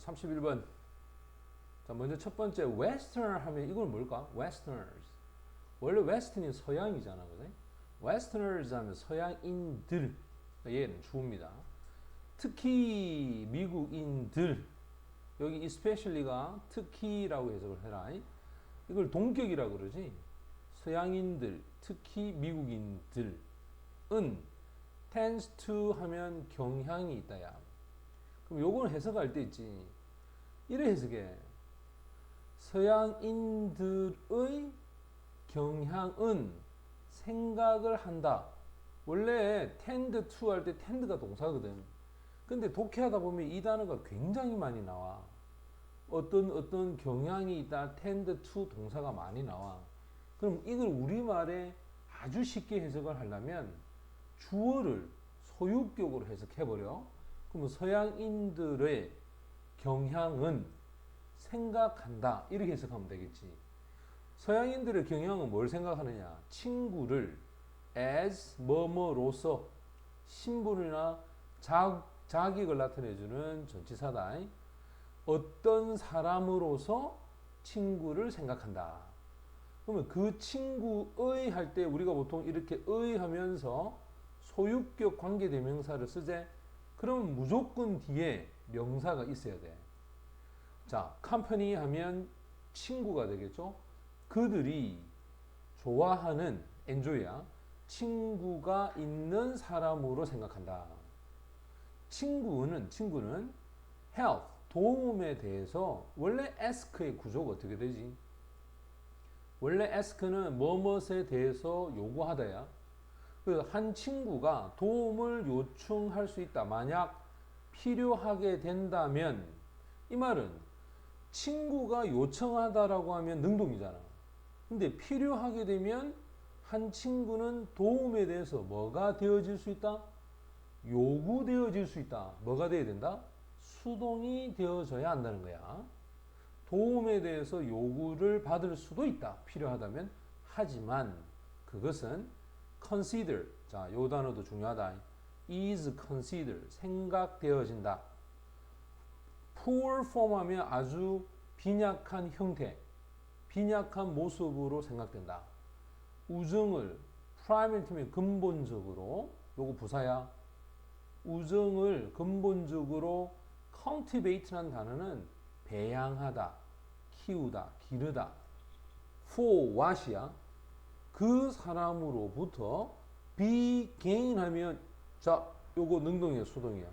31번. 자, 먼저 첫 번째 western 하면 이건 뭘까? westerners. 원래 western이 서양이잖아. 그지? westerners 하면 서양인들. 얘는 주어입니다. 특히 미국인들. 여기 especially가 특히라고 해석을 해라. 이걸 동격이라고 그러지. 서양인들, 특히 미국인들은 tends to 하면 경향이 있다야. 그럼 요거는 해석할 때 있지. 이래 해석해. 서양인들의 경향은 생각을 한다. 원래 tend to 할 때 tend가 동사거든. 근데 독해하다 보면 이 단어가 굉장히 많이 나와. 어떤 어떤 경향이 있다 tend to 동사가 많이 나와. 그럼 이걸 우리말에 아주 쉽게 해석을 하려면 주어를 소유격으로 해석해 버려. 그러면 서양인들의 경향은 생각한다. 이렇게 해석하면 되겠지. 서양인들의 경향은 뭘 생각하느냐? 친구를 as 뭐뭐로서 신분이나 자, 자격을 나타내주는 전치사다. 어떤 사람으로서 친구를 생각한다. 그러면 그 친구의 할 때 우리가 보통 이렇게 의 하면서 소유격 관계대명사를 쓰재. 그럼 무조건 뒤에 명사가 있어야 돼. 자, 컴퍼니 하면 친구가 되겠죠. 그들이 좋아하는 엔조이야. 친구가 있는 사람으로 생각한다. 친구는 친구는 help 도움에 대해서 원래 ask의 구조가 어떻게 되지? 원래 ask는 뭐뭇에 대해서 요구하다야. 그 한 친구가 도움을 요청할 수 있다. 만약 필요하게 된다면 이 말은 친구가 요청하다라고 하면 능동이잖아. 근데 필요하게 되면 한 친구는 도움에 대해서 뭐가 되어질 수 있다? 요구되어질 수 있다. 뭐가 돼야 된다? 수동이 되어져야 한다는 거야. 도움에 대해서 요구를 받을 수도 있다. 필요하다면. 하지만 그것은 consider. 자, 요 단어도 중요하다. Is consider. 생각되어진다. poor form 하면 아주 빈약한 형태, 빈약한 모습으로 생각된다. 우정을 primary 팀이 근본적으로 요거 부사야. 우정을 근본적으로 cultivate라는 단어는 배양하다, 키우다, 기르다. for what이야. 그 사람으로부터 be gain 하면 자, 요거 능동이야, 수동이야.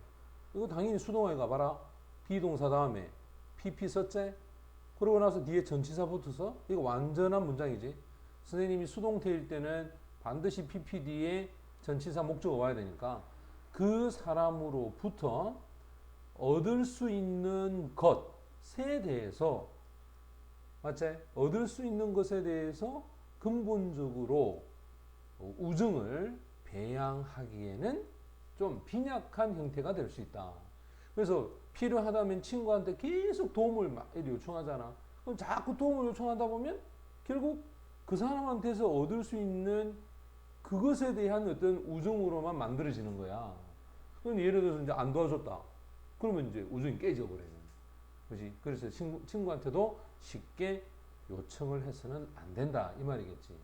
이거 당연히 수동에 가봐라. 비동사 다음에 pp 썼제 그러고 나서 뒤에 전치사 붙어서 이거 완전한 문장이지. 선생님이 수동태일 때는 반드시 pp 뒤에 전치사 목적어 와야 되니까 그 사람으로부터 얻을 수 있는 것에 대해서 맞지? 얻을 수 있는 것에 대해서 근본적으로 우정을 배양하기에는 좀 빈약한 형태가 될 수 있다. 그래서 필요하다면 친구한테 계속 도움을 막 요청하잖아. 그럼 자꾸 도움을 요청하다 보면 결국 그 사람한테서 얻을 수 있는 그것에 대한 어떤 우정으로만 만들어지는 거야. 그럼 예를 들어서 이제 안 도와줬다. 그러면 이제 우정이 깨져버리는. 그지? 그래서 친구, 친구한테도 쉽게 요청을 해서는 안 된다. 이 말이겠지.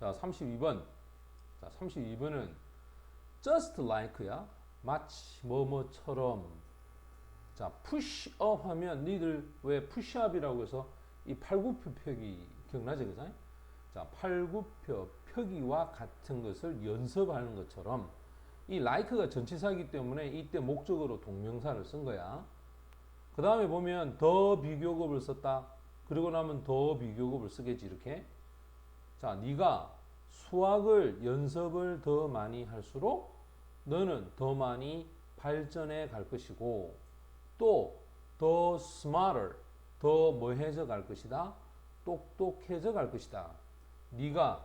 자, 32번. 자, 32번은 just like야. 마치 뭐뭐처럼. 자, push up 하면 니들 왜 push up이라고 해서 이 팔굽혀 펴기 기억나지? 그죠? 자, 팔굽혀 펴기와 같은 것을 연습하는 것처럼 이 like가 전치사이기 때문에 이때 목적으로 동명사를 쓴 거야. 그 다음에 보면 더 비교급을 썼다. 그리고 나면 더 비교급을 쓰겠지 이렇게. 자, 네가 수학을 연습을 더 많이 할수록 너는 더 많이 발전해 갈 것이고 또 더 smarter, 더 뭐해져 갈 것이다. 똑똑해져 갈 것이다. 네가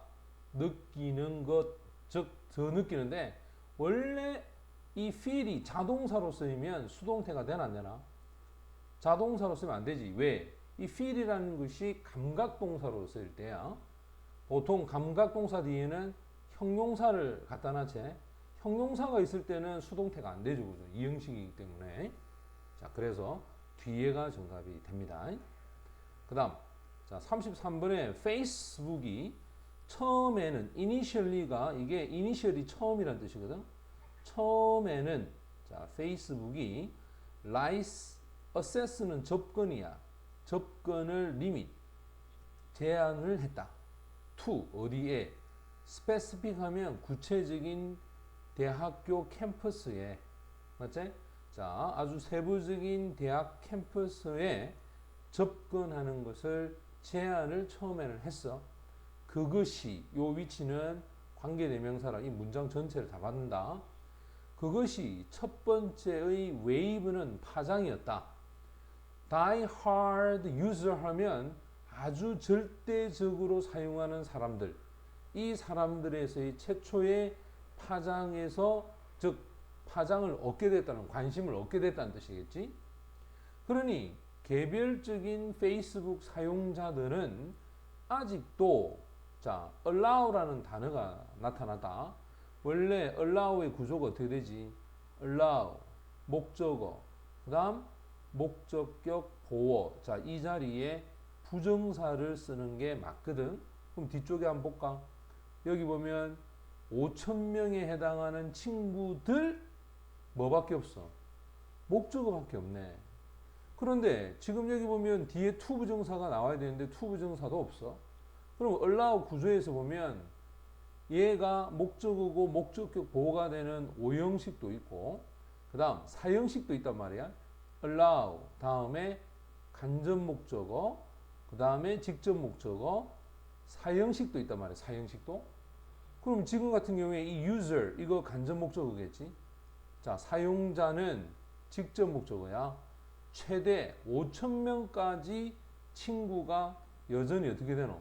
느끼는 것, 즉 더 느끼는데 원래 이 feel이 자동사로 쓰이면 수동태가 되나 안 되나? 자동사로 쓰면 안 되지. 왜? 이 feel이라는 것이 감각동사로 쓰일 때야. 보통 감각동사 뒤에는 형용사를 갖다 놨지. 형용사가 있을 때는 수동태가 안 되죠. 그죠? 이 형식이기 때문에. 자, 그래서 뒤에가 정답이 됩니다. 그 다음, 자, 33번에 페이스북이 처음에는 initially가 이게 initially 처음이란 뜻이거든. 처음에는 자, 페이스북이 라이스 어세스는 접근이야. 접근을 리밋 제한을 했다. to 어디에 스페시픽 하면 구체적인 대학교 캠퍼스에 맞지? 자, 아주 세부적인 대학 캠퍼스에 접근하는 것을 제한을 처음에는 했어. 그것이 요 위치는 관계대명사라 이 문장 전체를 다 받는다. 그것이 첫 번째의 웨이브는 파장이었다. Die hard user 하면 아주 절대적으로 사용하는 사람들. 이 사람들에서의 최초의 파장에서 즉 파장을 얻게 됐다는 관심을 얻게 됐다는 뜻이겠지. 그러니 개별적인 페이스북 사용자들은 아직도 자 allow라는 단어가 나타났다. 원래 allow의 구조가 어떻게 되지? allow 목적어 그다음 목적격 보어 자이 자리에 부정사를 쓰는 게 맞거든. 그럼 뒤쪽에 한번 볼까? 여기 보면 5천 명에 해당하는 친구들 뭐밖에 없어? 목적어밖에 없네. 그런데 지금 여기 보면 뒤에 to 부정사가 나와야 되는데 to 부정사도 없어. 그럼 allow 구조에서 보면 얘가 목적어고 목적격 보호가 되는 5형식도 있고 그 다음 4형식도 있단 말이야. allow 다음에 간접 목적어 그 다음에 직접 목적어 사형식도 있단 말이야. 사형식도. 그럼 지금 같은 경우에 이 user 이거 간접 목적어겠지. 자 사용자는 직접 목적어야. 최대 5천 명까지 친구가 여전히 어떻게 되노?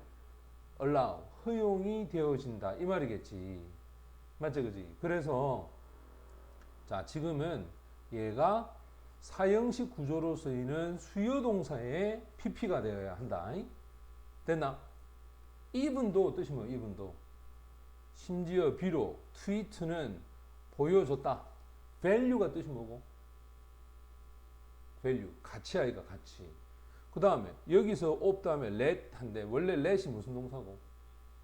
allow 허용이 되어진다 이 말이겠지. 맞지 그지? 그래서 자 지금은 얘가 사형식 구조로 쓰이는 수요 동사의 PP가 되어야 한다. 됐나? 이분도 뜻이 뭐야? 이분도 심지어 비록 트위트는 보여줬다. value가 뜻이 뭐고? value 가치 아이가 가치. 그 다음에 여기서 of 다음에 let 한데 원래 let이 무슨 동사고?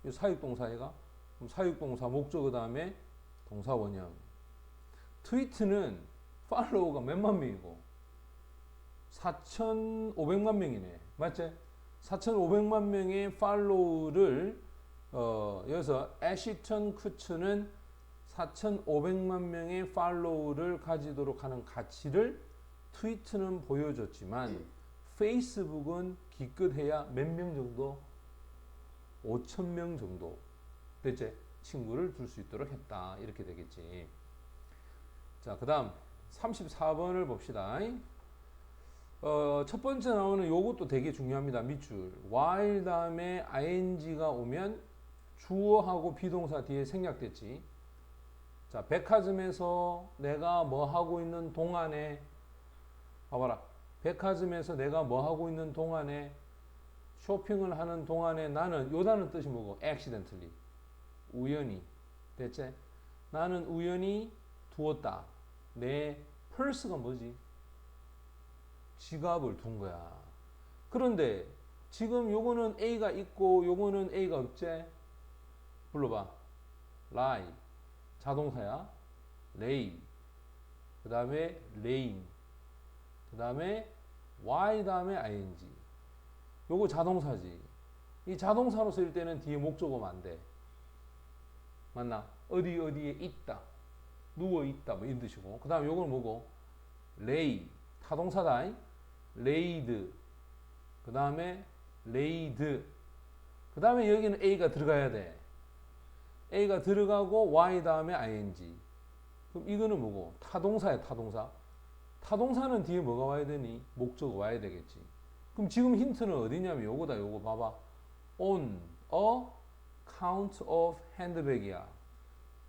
이 사육 동사애가 그럼 사육 동사 목적어 다음에 동사 원형. 트위트는 팔로우가 몇만 명이고 4,500만 명이네. 맞지? 4,500만 명의 팔로우를 어, 여기서 애시턴 쿠츠는 4,500만 명의 팔로우를 가지도록 하는 가치를 트위트는 보여줬지만 페이스북은 기껏해야 몇 명 정도? 5천 명 정도 됐지? 친구를 둘 수 있도록 했다. 이렇게 되겠지. 자, 그 다음 34번을 봅시다. 어, 첫 번째 나오는 요것도 되게 중요합니다. 밑줄. while 다음에 ing가 오면 주어하고 비동사 뒤에 생략됐지. 자, 백화점에서 내가 뭐 하고 있는 동안에 봐봐라. 백화점에서 내가 뭐 하고 있는 동안에 쇼핑을 하는 동안에 나는 요다는 뜻이 뭐고? accidentally. 우연히. 됐지? 나는 우연히 두었다. 내 펄스가 뭐지? 지갑을 둔 거야. 그런데 지금 요거는 A가 있고 요거는 A가 없지? 불러봐. lie. 자동사야. lay. 그 다음에 lame. 그 다음에 y 다음에 ing. 요거 자동사지. 이 자동사로 쓸 때는 뒤에 목적어면 안 돼. 맞나? 어디 어디에 있다. 누워 있다. 뭐 이런 뜻이고. 그 다음에 요건 뭐고? lay. 타동사다. laid. 그 다음에 laid. 그 다음에 여기는 a가 들어가야 돼. A가 들어가고 y 다음에 ing. 그럼 이거는 뭐고? 타동사야, 타동사. 타동사는 뒤에 뭐가 와야 되니? 목적어 와야 되겠지. 그럼 지금 힌트는 어디냐면 요거다, 요거 봐봐. on a count of handbag이야.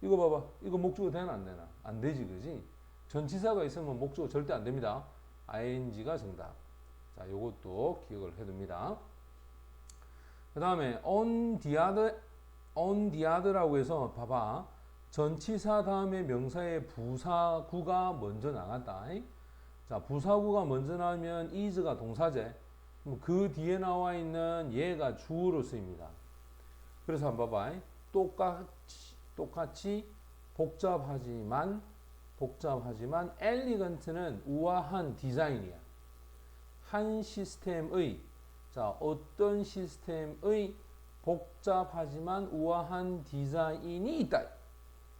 이거 봐봐. 이거 목적어 되나 안 되나? 안 되지, 그지? 전치사가 있으면 목적어 절대 안 됩니다. ing가 정답. 자, 요것도 기억을 해둡니다. 그 다음에 on the other, on the other라고 해서 봐봐. 전치사 다음에 명사의 부사구가 먼저 나갔다. 자, 부사구가 먼저 나오면 is가 동사제. 그 뒤에 나와 있는 얘가 주어로 쓰입니다. 그래서 한번 봐봐. 똑같이, 똑같이 복잡하지만, 복잡하지만, 엘리건트는 우아한 디자인이야. 한 시스템의, 자, 어떤 시스템의 복잡하지만 우아한 디자인이 있다.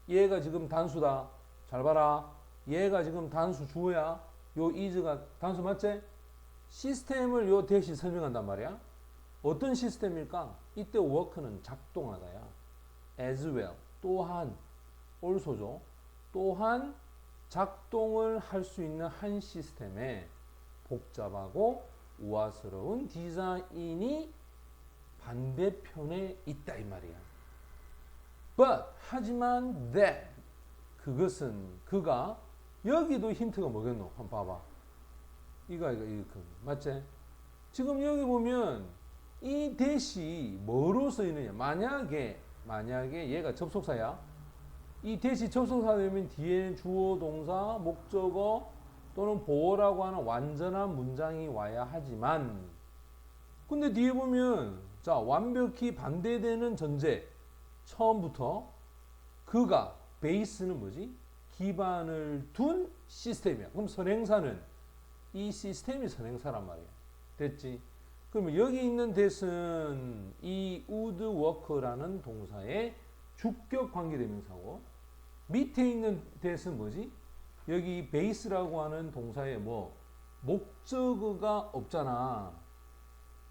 얘가 지금 단수다. 잘 봐라. 얘가 지금 단수 주어야. 요 is가 단수 맞지? 시스템을 요 대신 설명한단 말이야. 어떤 시스템일까? 이때 work는 작동하다야. as well. 또한 also죠. 또한 작동을 할 수 있는 한 시스템에 복잡하고 우아스러운 디자인이 반대편에 있다 이 말이야. But 하지만 that 그것은 그가 여기도 힌트가 뭐겠노? 한번 봐봐. 이거 이거 이거 맞지? 지금 여기 보면 이 대시 뭐로 쓰이느냐? 만약에 만약에 얘가 접속사야. 이 대시 접속사 되면 뒤에 주어 동사 목적어 또는 보어라고 하는 완전한 문장이 와야 하지만 근데 뒤에 보면 자 완벽히 반대되는 전제 처음부터 그가 베이스는 뭐지? 기반을 둔 시스템이야. 그럼 선행사는 이 시스템이 선행사란 말이야. 됐지? 그러면 여기 있는 대은 이 would work라는 동사의 주격 관계대명사고 밑에 있는 대은 뭐지? 여기 베이스라고 하는 동사에 뭐 목적어가 없잖아.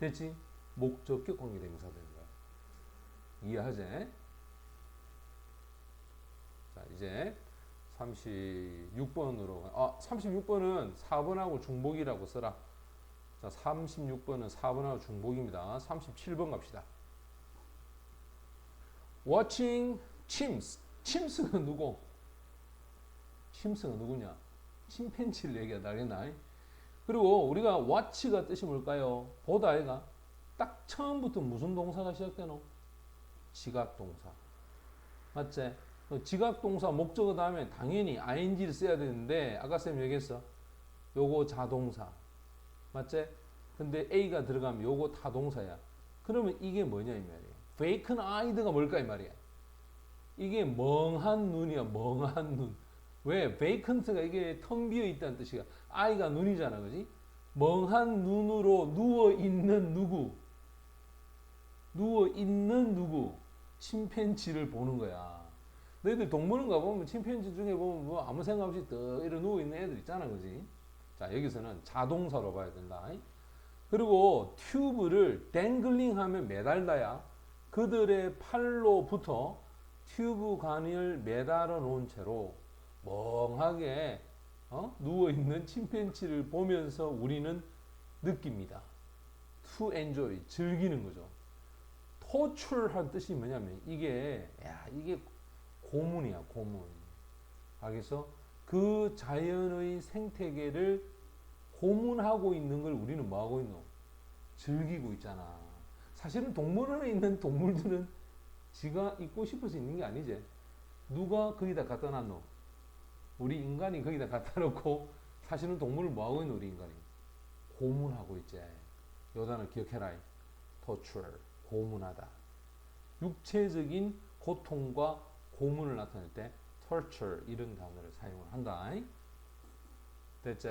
됐지? 목적격 관계대명사 되는 거야. 이해하지? 자, 이제 36번으로 아, 36번은 4번하고 중복이라고 써라. 자, 36번은 4번하고 중복입니다. 37번 갑시다. Watching chimps. chims가 누구? chims가 누구냐? 침팬지를 얘기하다 알겠나? 그리고 우리가 watch가 뜻이 뭘까요? 보다 아이가 딱 처음부터 무슨 동사가 시작되노? 지각 동사. 맞지? 지각 동사 목적어 다음에 당연히 ing를 써야 되는데 아까 쌤 얘기했어. 요거 자동사. 맞지? 근데 a가 들어가면 요거 타동사야. 그러면 이게 뭐냐 이 말이야. vacant eyed가 뭘까 이 말이야. 이게 멍한 눈이야. 멍한 눈. 왜? vacant가 이게 텅 비어 있다는 뜻이야. eye가 눈이잖아. 그지? 멍한 눈으로 누워 있는 누구? 누워 있는 누구? 침팬지를 보는 거야. 너희들 동물원 가보면 침팬지 중에 보면 뭐 아무 생각 없이 떠 이러 누워 있는 애들 있잖아, 그지? 자, 여기서는 자동사로 봐야 된다. 그리고 튜브를 댕글링 하면 매달다야. 그들의 팔로부터 튜브 관을 매달아 놓은 채로 멍하게 어? 누워 있는 침팬지를 보면서 우리는 느낍니다. to enjoy 즐기는 거죠. 토출한 뜻이 뭐냐면 이게 야 이게 고문이야 고문. 알겠어? 그 자연의 생태계를 고문하고 있는 걸 우리는 뭐 하고 있노? 즐기고 있잖아. 사실은 동물원에 있는 동물들은 지가 있고 싶어서 있는 게 아니지. 누가 거기다 갖다 놨노? 우리 인간이 거기다 갖다 놓고 사실은 동물을 뭐 하고 있노? 우리 인간이 고문하고 있지. 요 단어 기억해라. torture 고문하다. 육체적인 고통과 고문을 나타낼 때 torture 이런 단어를 사용을 한다. 됐지?